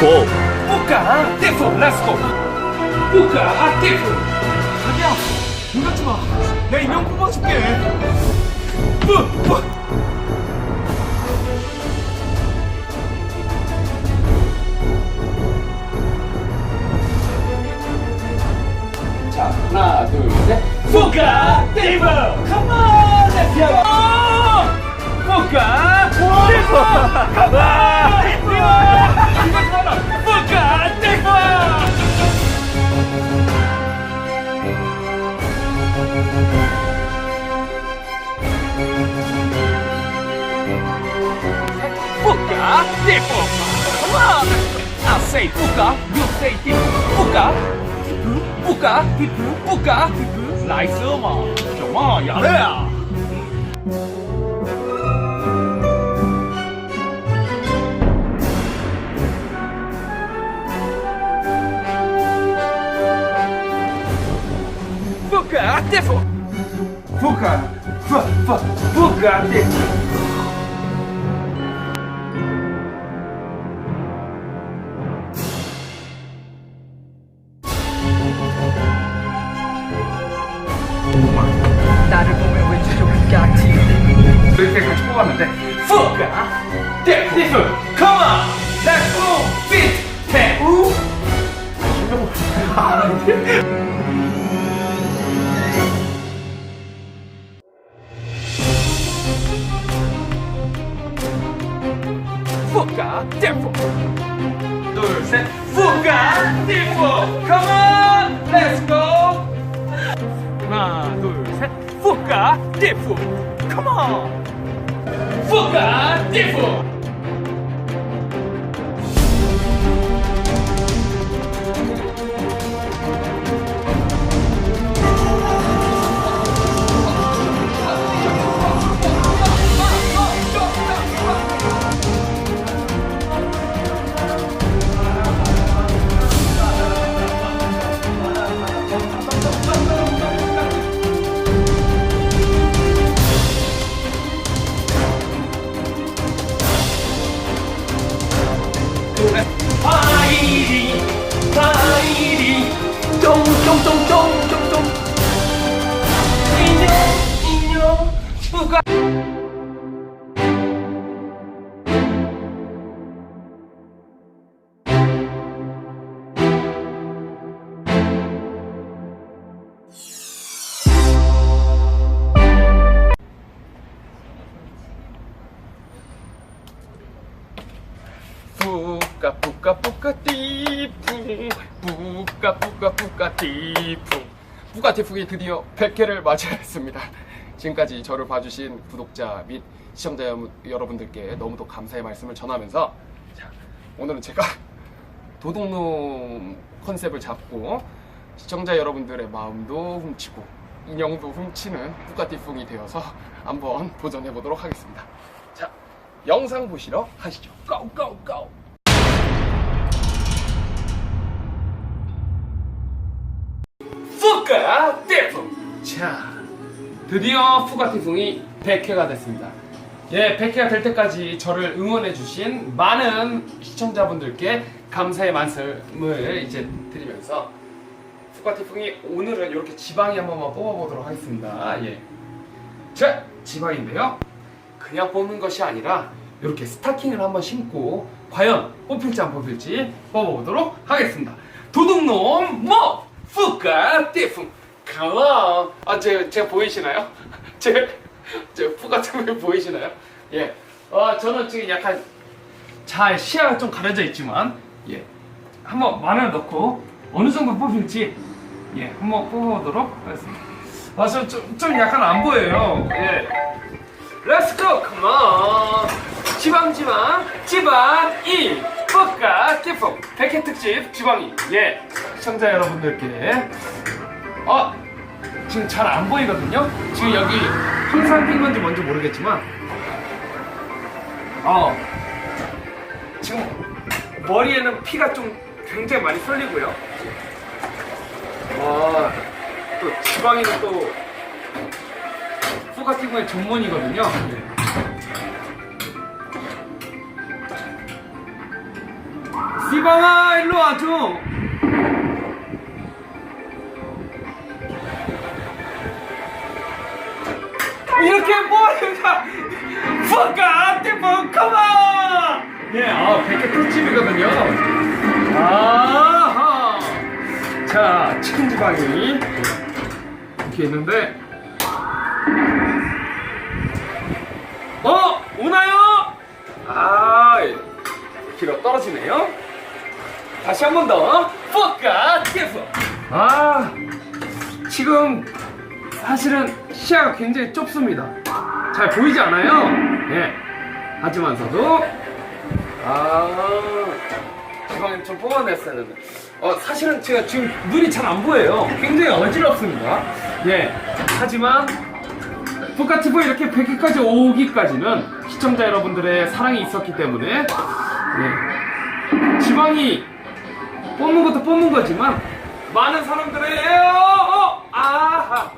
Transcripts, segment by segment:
고! 뿌까 떼프 렛츠고 뿌까 떼프 자기야 눈 감지 마. 내가 인형 뽑아줄게. 뿌 뿌 자 하나 둘셋. 뿌까 떼프 컴온 렛츠 고뿌 Fuka, tipo. Come on. I say fuka, you say tipo. Fuka, fuka, fuka. 来色嘛，什么呀嘞啊？ Fuka, tipo. Fuka, fu, fu, fuka, tipo. 나를 이렇게 같이 뽑았는데 fuka, tipo. Come on, let's go, fit, 태우. fuka, tipo. 둘, 셋, fuka, tipo. Come on, let's go. 하나, 둘, 셋, fuka, tipo. Come on. 不敢地府。 똥똥똥똥똥똥 인형 인형 누가 뿌까 뿌까 뿌까 띠풍. 뿌까 뿌까 뿌까 띠풍. 뿌까 띠풍이 드디어 100회를 맞이했습니다. 지금까지 저를 봐주신 구독자 및 시청자 여러분- 여러분들께 너무도 감사의 말씀을 전하면서 자, 오늘은 제가 도둑놈 컨셉을 잡고 시청자 여러분들의 마음도 훔치고 인형도 훔치는 뿌까띠풍이 되어서 한번 도전해 보도록 하겠습니다. 자 영상 보시러 가시죠. 고고고 푸가 태풍. 자 드디어 푸가 태풍이 100회가 됐습니다. 예 100회가 될 때까지 저를 응원해 주신 많은 시청자분들께 감사의 말씀을 이제 드리면서 푸가 태풍이 오늘은 이렇게 지방이 한 번만 뽑아보도록 하겠습니다. 예. 자 지방인데요. 그냥 뽑는 것이 아니라 이렇게 스타킹을 한번 신고 과연 뽑힐지 안 뽑힐지 뽑아보도록 하겠습니다. 도둑놈 뭐 푸가 띠풍 가와 아제 제가 보이시나요? 제제 푸가 띠풍 보이시나요? 예. 어 저는 지금 약간 잘 시야가 좀 가려져 있지만 예 한번 만을 넣고 어느 정도 뽑힐지 예 한번 뽑아보도록 하겠습니다. 아 저 좀 좀 약간 안 보여요. 예. Let's go, come on. 지방 지방 지방 이 뻑가 기쁨 백회 특집 지방이. 예. 시청자 여러분들께. 어 지금 잘 안 보이거든요. 지금 여기 항상 핀 건지 뭔지 모르겠지만. 어. 지금 머리에는 피가 좀 굉장히 많이 쏠리고요. 와 또 지방이는 또 후가티브의 전문이거든요. 지방아 일로 와줘. 이렇게 뭐하는가 fuck 뭐 컴온 예아 100개 꿀집이거든요. 아하. 자 치킨 지방이 이렇게 있는데 어 오나요? 아 길어 떨어지네요. 다시 한 번 더. 포카 티프. 아 지금 사실은 시야가 굉장히 좁습니다. 잘 보이지 않아요? 예. 하지만서도 아 지방이 좀 뽑아냈어야 되는데. 어 사실은 제가 지금 눈이 잘 안 보여요. 굉장히 어지럽습니다. 예. 하지만 포카티브 이렇게 100회까지 오기까지는 시청자 여러분들의 사랑이 있었기 때문에 네. 지방이 뽑는 것도 뽑는 거지만 많은 사람들의 어, 아하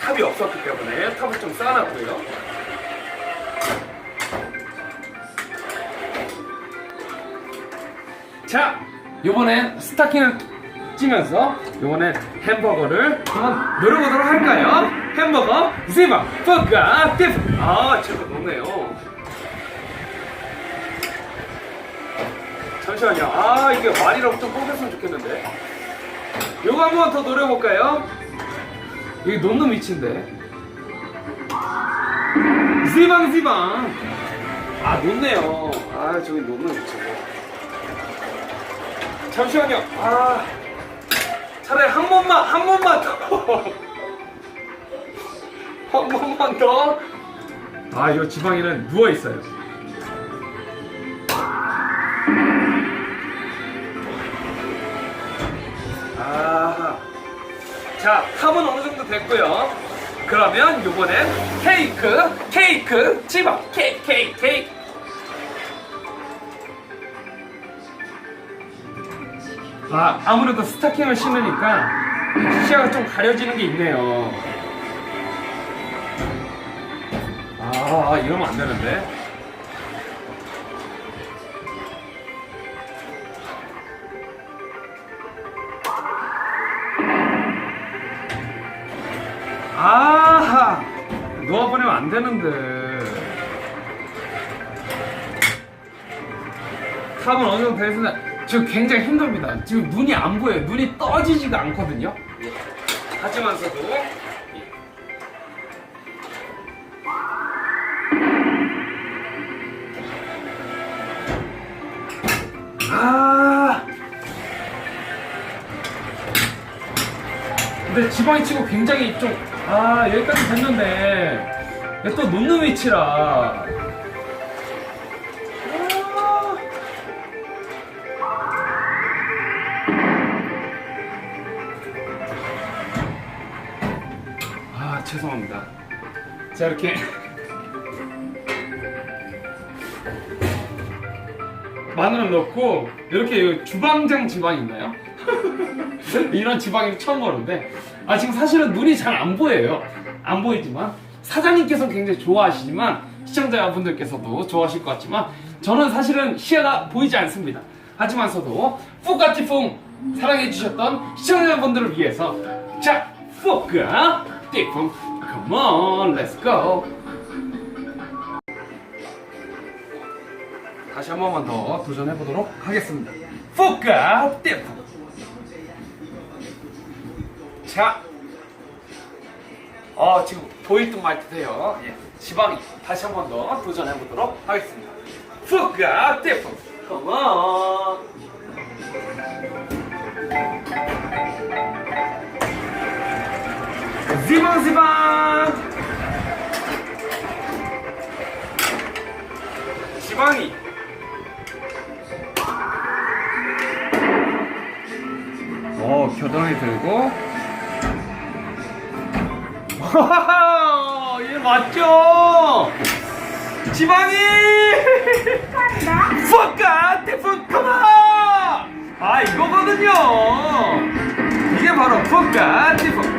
탑이 없었기 때문에 탑을 좀 쌓아놨고요. 자, 요번엔 스타킹을 찌면서 요번엔 햄버거를 한번 노려보도록 할까요? 햄버거 세방 포카 티프 아 제가 높네요. 잠시만요. 아 이게 말이라고 좀 뽑혔으면 좋겠는데. 요거 한번 더 노려볼까요? 여기 놓는 위치인데 세방 세방. 아 놓네요. 아 저기 놓는 위치고 잠시만요. 아, 차라리 한 번만, 한 번만 더. 한 번만 더. 아, 이거 지방이는 누워 있어요. 아, 자, 탑은 어느 정도 됐고요. 그러면 이번엔 케이크, 케이크, 지방, 케이크, 케이크, 케이크. 아, 아무래도 스타킹을 신으니까 시야가 좀 가려지는 게 있네요. 아, 이러면 안 되는데. 아하! 놓아버리면 안 되는데. 탑은 어느 정도 됐으나 지금 굉장히 힘듭니다. 지금 눈이 안 보여요. 눈이 떠지지가 않거든요. 하지만서도 아 근데 지방이 치고 굉장히 좀 아 여기까지 됐는데 얘또 놓는 위치라 죄송합니다. 자 이렇게 마늘을 넣고 이렇게 주방장 지방 있나요? 이런 지방이 처음 보는데 아 지금 사실은 눈이 잘 안 보여요. 안 보이지만 사장님께서는 굉장히 좋아하시지만 시청자분들께서도 좋아하실 것 같지만 저는 사실은 시야가 보이지 않습니다. 하지만서도 푸까티풍 사랑해주셨던 시청자분들을 위해서 자 푸까 띠풍 Come on, let's go. 다시 한 번만 더 도전해 보도록 하겠습니다. 푸까 띠풍. 자, 어 지금 보일 듯 말 듯해요. 예, 지방이 다시 한 번 더 도전해 보도록 하겠습니다. 푸까 띠풍. Come on. 지방 지방. 지방이. 어 겨드랑이 들고. 와얘 맞죠? 지방이! 푸까 띠푸까마 아 이거거든요. 이게 바로 푸까 띠푸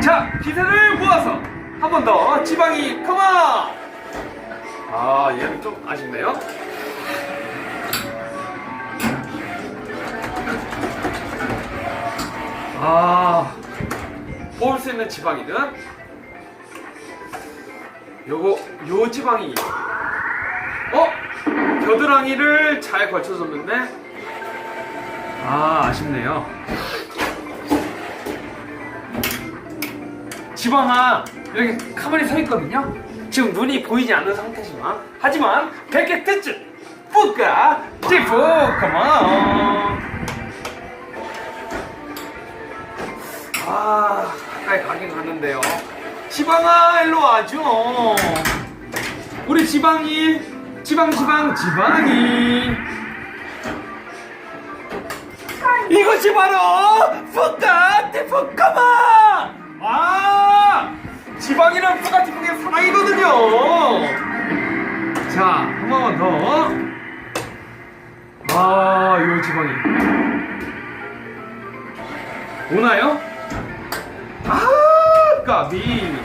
자, 기세를 모아서 한 번 더 지방이 컴온! 아, 얘는 좀 아쉽네요. 아, 뽑을 수 있는 지방이든 요거 요 지방이 어 겨드랑이를 잘 걸쳐줬는데 아 아쉽네요. 지방아 여기 가만히 서 있거든요. 지금 눈이 보이지 않는 상태지만. 하지만 100개 특집 뿌까 찌푸 컴온 아 가까이 가긴 갔는데요. 지방아 일로 와줘. 우리 지방이 지방 지방 지방이. 이것이 바로 푸까티 푸까마 아! 지방이는 푸까티 푸의 사랑이거든요. 자 한 번만 더 아 요 지방이. 오나요? 아 까비.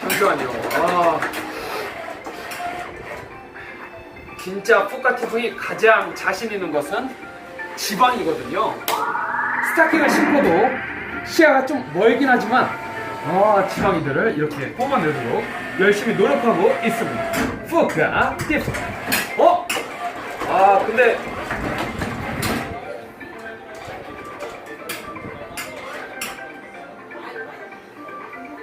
잠시만요. 아. 진짜 푸카티풍이 가장 자신 있는 것은 지방이거든요. 스타킹을 신고도 시야가 좀 멀긴 하지만 아 지방이들을 이렇게 뽑아내도록 열심히 노력하고 있습니다 푸카티풍 어? 아 근데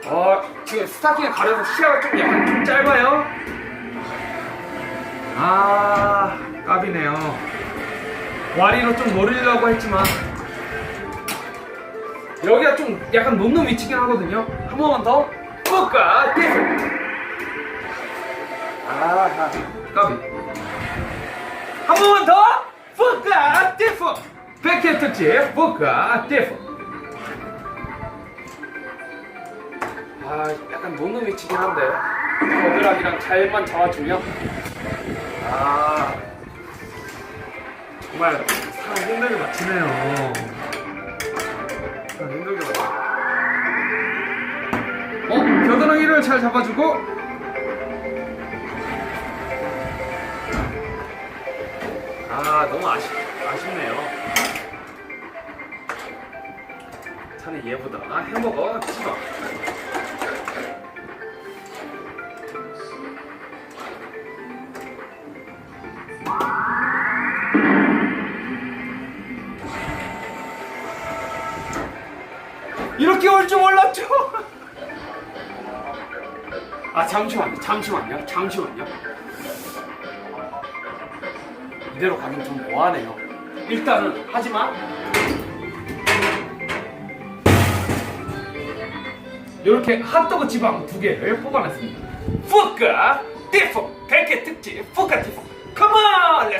어, 지금 스타킹에 가려서 시야가 좀 약간 좀 짧아요. 아, 까비네요. 와리로 좀 노리려고 했지만 여기가 좀 약간 높는 위치긴 하거든요. 한 번만 더. 뿌까 띠. 아, 까비. 한 번만 더. 뿌까 띠프. 백해 특집 뿌까 띠프. 아 약간 노는 위치긴 한데 겨드랑이랑 잘만 잡아주면 아 정말 사람 힘들게 맞히네요 사람 힘들게 맞히네 어? 겨드랑이를 잘 잡아주고? 아 너무 아쉽, 아쉽네요. 자네 얘보다. 햄버거 치마 아 잠시만요, 잠시만요, 잠시만요. 이대로 가긴 좀 뭐하네요. 일단은 하지만 이렇게 핫도그 지방 두 개를 뽑아냈습니다. 푸까 띠포 100개 특집 푸까 띠포 컴온!